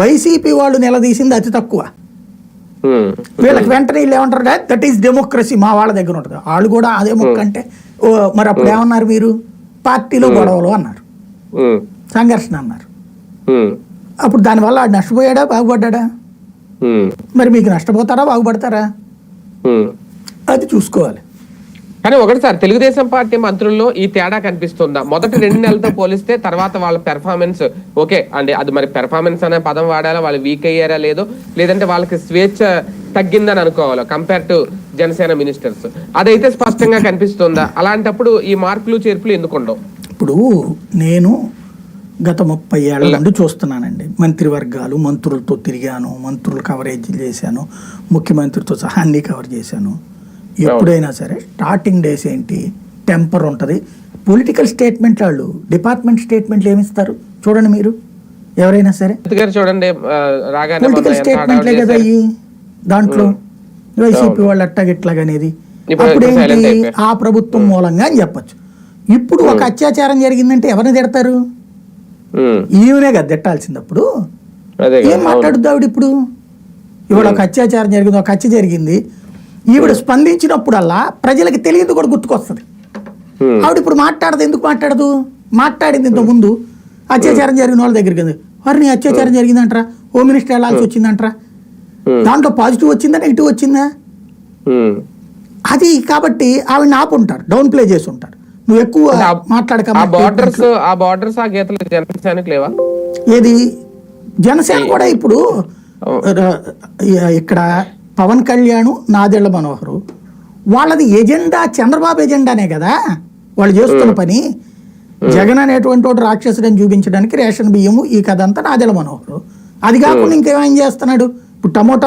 YCP వాళ్ళు నిలదీసింది అతి తక్కువ. వీళ్ళకి వెంటనే వీళ్ళు ఏమంటారు దట్ ఈస్ డెమోక్రసీ మా వాళ్ళ దగ్గర ఉంటుంది. వాళ్ళు కూడా అదే మొక్క అంటే ఓ మరి అప్పుడు ఏమన్నారు మీరు? పార్టీలో గొడవలు అన్నారు. సంఘర్షణ అన్నారు. అప్పుడు దానివల్ల ఆడు నష్టపోయాడా బాగుపడ్డా మరి మీకు నష్టపోతారా బాగుపడతారా. అది చూసుకోవాలి. కానీ ఒకటి సార్ తెలుగుదేశం పార్టీ మంత్రుల్లో ఈ తేడా కనిపిస్తుందా? మొదటి రెండు నెలలతో పోలిస్తే తర్వాత వాళ్ళ పెర్ఫార్మెన్స్ ఓకే అండి అది మరి పెర్ఫార్మెన్స్ అనే పదం వాడాలా? వాళ్ళు వీక్ అయ్యారా లేదో? లేదంటే వాళ్ళకి స్వేచ్ఛ తగ్గిందని అనుకోవాలి? కంపేర్ టు జనసేన మినిస్టర్స్ అదైతే స్పష్టంగా కనిపిస్తుందా? అలాంటప్పుడు ఈ మార్కులు చేర్పులు ఎందుకు ఉండవు? ఇప్పుడు నేను గత ముప్పై ఏళ్ళ నుండి చూస్తున్నానండి. మంత్రివర్గాలు మంత్రులతో తిరిగాను మంత్రులు కవరేజ్ చేశాను ముఖ్యమంత్రితో సహా అన్ని కవర్ చేశాను. ఎప్పుడైనా సరే స్టార్టింగ్ డేస్ ఏంటి? టెంపర్ ఉంటుంది. పొలిటికల్ స్టేట్మెంట్ వాళ్ళు డిపార్ట్మెంట్ స్టేట్మెంట్లు ఏమిస్తారు? చూడండి మీరు. ఎవరైనా సరే. చూడండి పొలిటికల్ స్టేట్మెంట్లే కదా. అయ్యి దాంట్లో. వైసీపీ వాళ్ళు అట్టాగిట్లాగనేది. ఇప్పుడు అప్పుడు silent ఏంటి? అయిపోయారు. ఆ ప్రభుత్వం మూలంగా అని చెప్పొచ్చు. ఇప్పుడు ఒక అత్యాచారం జరిగిందంటే ఎవరిని తిడతారు? ఈమెనే కదా తిట్టాల్సింది అప్పుడు అదే కదా, ఏం. మాట్లాడుద్దు ఆవిడ ఇప్పుడు? ఇవాళ ఒక అత్యాచారం జరిగింది ఒక హత్య జరిగింది. ఈవిడ స్పందించినప్పుడల్లా ప్రజలకు తెలియదు కూడా గుర్తుకొస్తుంది. ఆవిడ ఇప్పుడు మాట్లాడదు ఎందుకు మాట్లాడదు? మాట్లాడింది ఇంత ముందు. అత్యాచారం జరిగిన వాళ్ళ దగ్గరికి వారిని అత్యాచారం జరిగిందంటరా? హోమ్ మినిస్టర్ వెళ్ళాల్సి వచ్చిందంటరా? దాంట్లో పాజిటివ్ వచ్చిందా నెగిటివ్ వచ్చిందా. అది కాబట్టి ఆవిడని ఆపుంటారు డౌన్ ప్లే చేసి ఉంటారు. నువ్వు ఎక్కువ మాట్లాడక ఆ బార్డర్స్ ఆ బార్డర్స్ ఆ గీతలు జనసేనకి లేవా? ఏది? జనసేన కూడా ఇప్పుడు ఇక్కడ పవన్ కళ్యాణ్ నాదెళ్ళ మనోహరు. వాళ్ళది ఎజెండా చంద్రబాబు ఎజెండానే కదా? వాళ్ళు చేస్తున్న పని. జగన్ అనేటువంటి వాడు రాక్షసుడని చూపించడానికి రేషన్ బియ్యము ఈ కథ అంతా నాదెళ్ళ మనోహరు. అది కాకుండా ఇంకేమేం చేస్తున్నాడు? ఇప్పుడు టమోటా